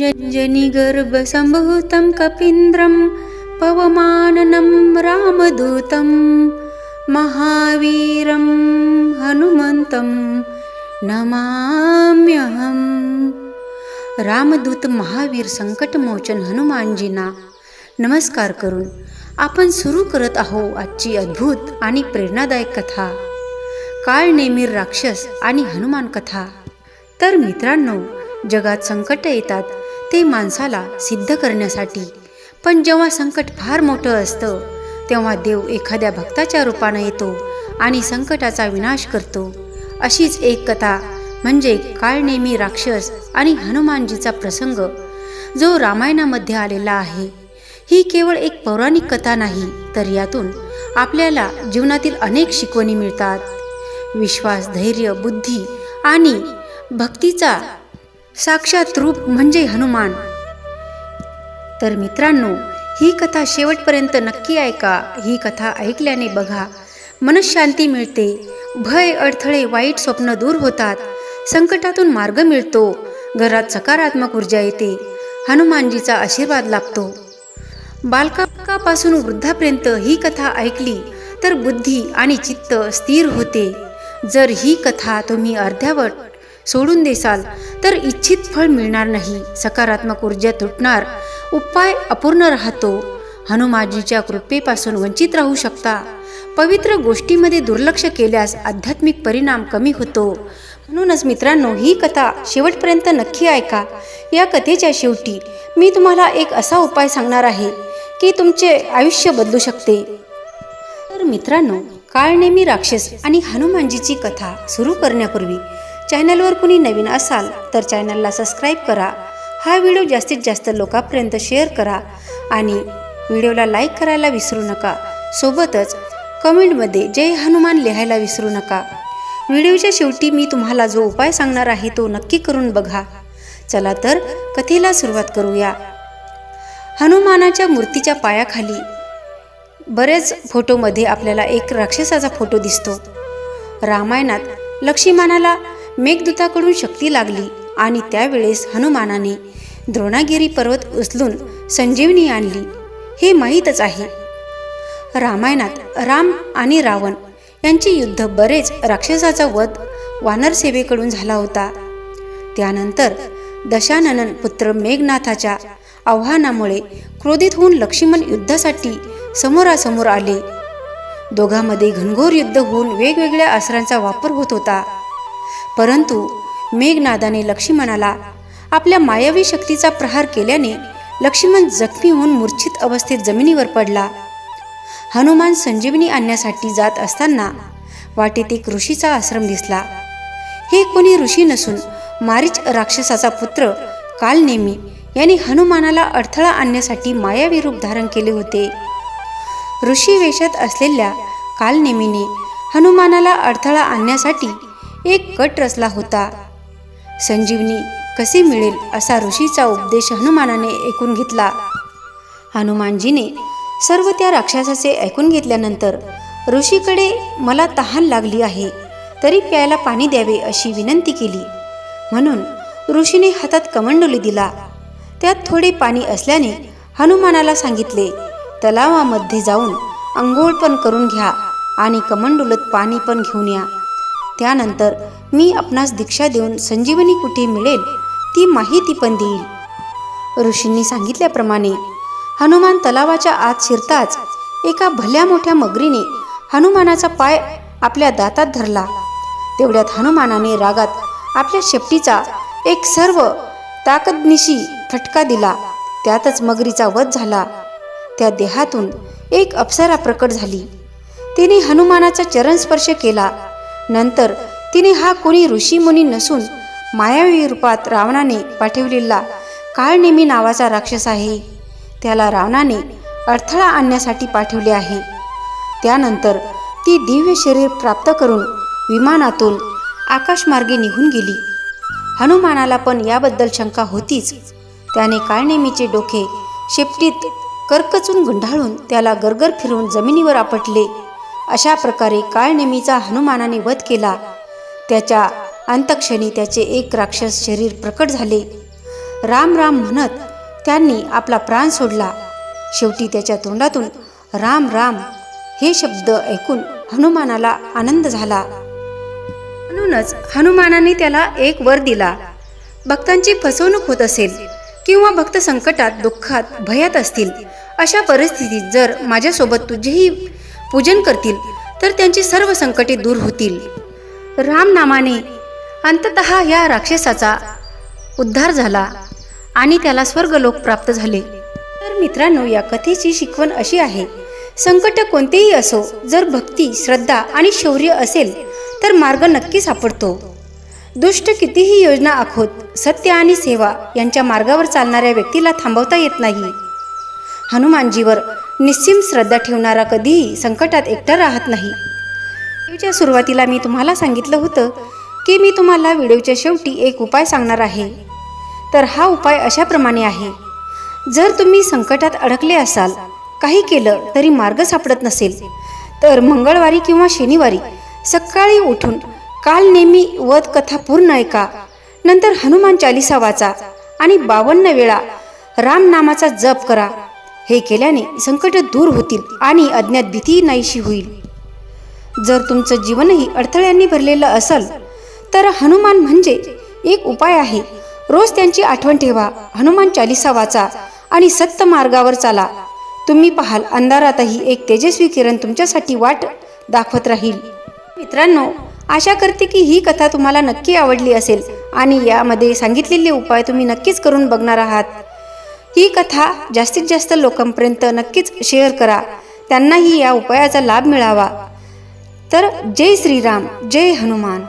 जनिगर्भसम्भूतं कपीन्द्रं पवमाननं रामदूतं महावीरं हनुमन्तं नमाम्यहम्। रामदूत महावीर संकटमोचन हनुमानजींना नमस्कार करून आपण सुरू करत आहो आजची अद्भुत आणि प्रेरणादायक कथा काळ नेमीर राक्षस आणि हनुमान कथा. तर मित्रांनो जगात संकट येतात ते माणसाला सिद्ध करण्यासाठी. पण जेव्हा संकट फार मोठं असतं तेव्हा देव एखाद्या भक्ताच्या रूपानं येतो आणि संकटाचा विनाश करतो. अशीच एक कथा म्हणजे काळनेमी राक्षस आणि हनुमानजीचा प्रसंग जो रामायणामध्ये आलेला आहे. ही केवळ एक पौराणिक कथा नाही तर यातून आपल्याला जीवनातील अनेक शिकवणी मिळतात. विश्वास धैर्य बुद्धी आणि भक्तीचा साक्षात रूप म्हणजे हनुमान. तर मित्रांनो ही कथा शेवटपर्यंत नक्की ऐका. ही कथा ऐकल्याने बघा मनशांती मिळते. भय अडथळे वाईट स्वप्न दूर होतात. संकटातून मार्ग मिळतो. घरात सकारात्मक ऊर्जा येते. हनुमानजीचा आशीर्वाद लाभतो. बालकापासून वृद्धापर्यंत ही कथा ऐकली तर बुद्धी आणि चित्त स्थिर होते. जर ही कथा तुम्ही अर्ध्यावट सोडून देसाल तर इच्छित फळ मिळणार नाही. सकारात्मक ऊर्जा तुटणार. उपाय अपूर्ण राहतो. हनुमानजीच्या कृपेपासून वंचित राहू शकता. पवित्र गोष्टीमध्ये दुर्लक्ष केल्यास आध्यात्मिक परिणाम कमी होतो. म्हणूनच मित्रांनो ही कथा शेवटपर्यंत नक्की ऐका. या कथेच्या शेवटी मी तुम्हाला एक असा उपाय सांगणार आहे की तुमचे आयुष्य बदलू शकते. तर मित्रांनो काळनेमी राक्षस आणि हनुमानजीची कथा सुरू करण्यापूर्वी चॅनलवर कुणी नवीन असाल तर चॅनलला सबस्क्राईब करा. हा व्हिडिओ जास्तीत जास्त लोकांपर्यंत शेअर करा आणि व्हिडिओला लाईक करायला विसरू नका. सोबतच कमेंटमध्ये जय हनुमान लिहायला विसरू नका. व्हिडिओच्या शेवटी मी तुम्हाला जो उपाय सांगणार आहे तो नक्की करून बघा. चला तर कथेला सुरुवात करूया. हनुमानाच्या मूर्तीच्या पायाखाली बरेच फोटोमध्ये आपल्याला एक राक्षसाचा फोटो दिसतो. रामायणात लक्ष्मीमानाला मेघदूताकडून शक्ती लागली आणि त्यावेळेस हनुमानाने द्रोणागिरी पर्वत उचलून संजीवनी आणली. हे माहीतच आहे. रामायणात राम आणि रावण यांचे युद्ध बरेच राक्षसाचा वध वानरसेवेकडून झाला होता. त्यानंतर दशाननन पुत्र मेघनाथाच्या आव्हानामुळे क्रोधित होऊन लक्ष्मण युद्धासाठी समोरासमोर आले. दोघांमध्ये घनघोर युद्ध होऊन वेगवेगळ्या अस्त्रांचा वापर होत होता. परंतु मेघनादाने लक्ष्मणाला आपल्या मायावी शक्तीचा प्रहार केल्याने लक्ष्मण जखमी होऊन मूर्छित अवस्थेत जमिनीवर पडला. हनुमान संजीवनी आणण्यासाठी जात असताना वाटेत एक ऋषीचा आश्रम दिसला. हे कोणी ऋषी नसून मारीच राक्षसाचा पुत्र कालनेमी यांनी हनुमानाला अडथळा आणण्यासाठी मायावी रूप धारण केले होते. ऋषी वेशात असलेल्या कालनेमीने हनुमानाला अडथळा आणण्यासाठी एक कट रचला होता. संजीवनी कसे मिळेल असा ऋषीचा उपदेश हनुमानाने ऐकून घेतला. हनुमानजीने सर्व त्या राक्षसाचे ऐकून घेतल्यानंतर ऋषीकडे मला तहान लागली आहे तरी प्यायला पाणी द्यावे अशी विनंती केली. म्हणून ऋषीने हातात कमंडोली दिला. त्यात थोडे पाणी असल्याने हनुमानाला सांगितले तलावामध्ये जाऊन आंघोळ पण करून घ्या आणि कमंडुलत पाणी पण घेऊन या. त्यानंतर मी आपणास दीक्षा देऊन संजीवनी कुठे मिळेल ती माहिती पण देईल. ऋषींनी सांगितल्याप्रमाणे हनुमान तलावाच्या आत शिरताच एका भल्या मोठ्या मगरीने हनुमानाचा पाय आपल्या दातात धरला. तेवढ्यात हनुमानाने रागात आपल्या शेपटीचा एक सर्व ताकदनिशी फटका दिला. त्यातच मगरीचा वध झाला. त्या देहातून एक अप्सरा प्रकट झाली. तिने हनुमानाचा चरणस्पर्श केला. नंतर तिने हा कोणी ऋषीमुनी नसून मायावी रूपात रावणाने पाठवलेला काळनेमी नावाचा राक्षस आहे. त्याला रावणाने अडथळा आणण्यासाठी पाठवले आहे. त्यानंतर ती दिव्य शरीर प्राप्त करून विमानातून आकाशमार्गे निघून गेली. हनुमानाला पण याबद्दल शंका होतीच. त्याने काळनेमीचे डोके शेपटीत कर्कचून गुंडाळून त्याला गरगर फिरवून जमिनीवर आपटले. अशा प्रकारे काळनेमीचा हनुमानाने वध केला. त्याच्या अंतक्षणी त्याचे एक राक्षस शरीर प्रकट झाले. राम राम म्हणत त्यांनी आपला प्राण सोडला. शेवटी त्याच्या तोंडातून राम राम हे शब्द ऐकून हनुमानाला आनंद झाला. म्हणूनच हनुमानाने त्याला एक वर दिला. भक्तांची फसवणूक होत असेल किंवा भक्त संकटात दुःखात भयात असतील अशा परिस्थितीत जर माझ्यासोबत तुझेही पूजन करतील तर त्यांची सर्व संकटे दूर होतील. रामनामाने अंतत या राक्षसाचा उद्धार झाला आणि त्याला स्वर्गलोक प्राप्त झाले. तर मित्रांनो या कथेची शिकवण अशी आहे संकट कोणतेही असो जर भक्ती श्रद्धा आणि शौर्य असेल तर मार्ग नक्की सापडतो. दुष्ट कितीही योजना आखोत सत्य आणि सेवा यांच्या मार्गावर चालणाऱ्या व्यक्तीला थांबवता येत नाही. हनुमानजीवर निस्सीम श्रद्धा ठेवणारा कधीही संकटात एकटा राहत नाही. व्हिडिओच्या सुरुवातीला मी तुम्हाला सांगितलं होतं की मी तुम्हाला व्हिडिओच्या शेवटी एक उपाय सांगणार आहे. तर हा उपाय अशाप्रमाणे आहे. जर तुम्ही संकटात अडकले असाल काही केलं तरी मार्ग सापडत नसेल तर मंगळवारी किंवा शनिवारी सकाळी उठून काल नेहमी वध कथा पूर्ण ऐका नंतर हनुमान चालिसा वाचा आणि बावन्न वेळा राम नामाचा जप करा हे केल्याने संकट दूर होतील आणि अज्ञात भीती नाहीशी होईल. जर तुमचं जीवनही अडथळ्यांनी भरलेलं असेल तर हनुमान म्हणजे एक उपाय आहे. रोज त्यांची आठवण ठेवा हनुमान चालिसा वाचा आणि सत्य मार्गावर चाला. तुम्ही पाहाल अंधारातही एक तेजस्वी किरण तुमच्यासाठी वाट दाखवत राहील. मित्रांनो आशा करते की ही कथा तुम्हाला नक्की आवडली असेल आणि यामध्ये सांगितलेले उपाय तुम्ही नक्कीच करून बघणार आहात. ही कथा जास्तीत जास्त लोकांपर्यंत नक्कीच शेअर करा. त्यांनाही या उपायाचा लाभ मिळावा. तर जय श्रीराम जय हनुमान.